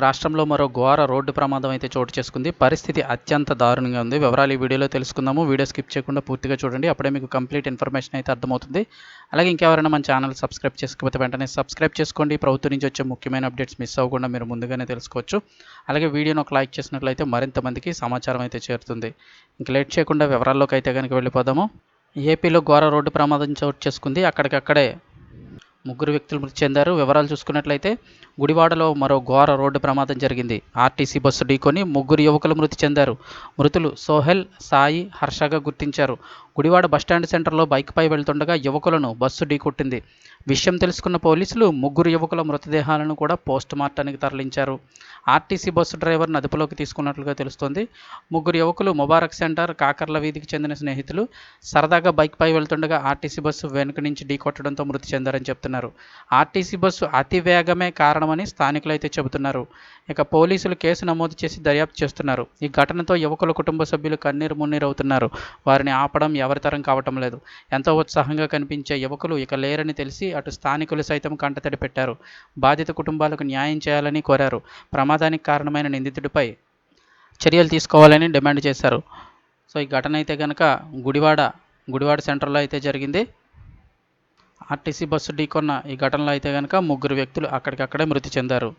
రాష్ట్రంలో మరో ఘోర రోడ్డు ప్రమాదం అయితే చోటు చేసుకుంది. పరిస్థితి అత్యంత దారుణంగా ఉంది. వివరాలు ఈ వీడియోలో తెలుసుకుందాము. వీడియో స్కిప్ చేయకుండా పూర్తిగా చూడండి. అప్పుడే మీకు కంప్లీట్ ఇన్ఫర్మేషన్ అయితే అర్థమవుతుంది. అలాగే ఇంకెవరైనా మన ఛానల్ సబ్స్క్రైబ్ చేసుకోకపోతే వెంటనే సబ్స్క్రైబ్ చేసుకోండి. ప్రభుత్వం నుంచి వచ్చే ముఖ్యమైన అప్డేట్స్ మిస్ అవ్వకుండా మీరు ముందుగానే తెలుసుకోవచ్చు. అలాగే వీడియోను ఒక లైక్ చేసినట్లయితే మరింత మందికి సమాచారం అయితే చేరుతుంది. ఇంక లేట్ చేయకుండా వివరాల్లోకి అయితే కనుక వెళ్ళిపోదాము. ఏపీలో ఘోర రోడ్డు ప్రమాదం చోటు చేసుకుంది. అక్కడికక్కడే ముగ్గురు వ్యక్తులు మృతి చెందారు. వివరాలు చూసుకున్నట్లయితే గుడివాడలో మరో ఘోర రోడ్డు ప్రమాదం జరిగింది. ఆర్టీసీ బస్సు ఢీకొని ముగ్గురు యువకులు మృతి చెందారు. మృతులు సోహెల్ సాయి హర్షగా గుర్తించారు. గుడివాడ బస్టాండ్ సెంటర్లో బైక్పై వెళ్తుండగా యువకులను బస్సు ఢీకొట్టింది. విషయం తెలుసుకున్న పోలీసులు ముగ్గురు యువకుల మృతదేహాలను కూడా పోస్ట్ మార్టానికి తరలించారు. ఆర్టీసీ బస్సు డ్రైవర్ను అదుపులోకి తీసుకున్నట్లుగా తెలుస్తోంది. ముగ్గురు యువకులు ముబారక్ సెంటర్ కాకర్ల వీధికి చెందిన స్నేహితులు. సరదాగా బైక్పై వెళ్తుండగా ఆర్టీసీ బస్సు వెనుక నుంచి ఢీకొట్టడంతో మృతి చెందారని చెప్తున్నారు. ఆర్టీసీ బస్సు అతి వేగమే కారణమని స్థానికులు అయితే చెబుతున్నారు. ఇక పోలీసులు కేసు నమోదు చేసి దర్యాప్తు చేస్తున్నారు. ఈ ఘటనతో యువకుల కుటుంబ సభ్యులు కన్నీరు మున్నీరు అవుతున్నారు వారిని ఆపడం ఎవరి తరం కావటం లేదు. ఎంతో ఉత్సాహంగా కనిపించే యువకులు ఇక లేరని తెలిసి అటు స్థానికులు సైతం కంటతడి పెట్టారు. బాధిత కుటుంబాలకు న్యాయం చేయాలని కోరారు. ప్రమాదానికి కారణమైన నిందితుడిపై చర్యలు తీసుకోవాలని డిమాండ్ చేశారు. సో ఈ ఘటన అయితే కనుక గుడివాడ గుడివాడ సెంటర్లో అయితే జరిగింది. ఆర్టీసీ బస్సు ఢీకొన్న ఈ ఘటనలో అయితే కనుక ముగ్గురు వ్యక్తులు అక్కడికక్కడే మృతి చెందారు.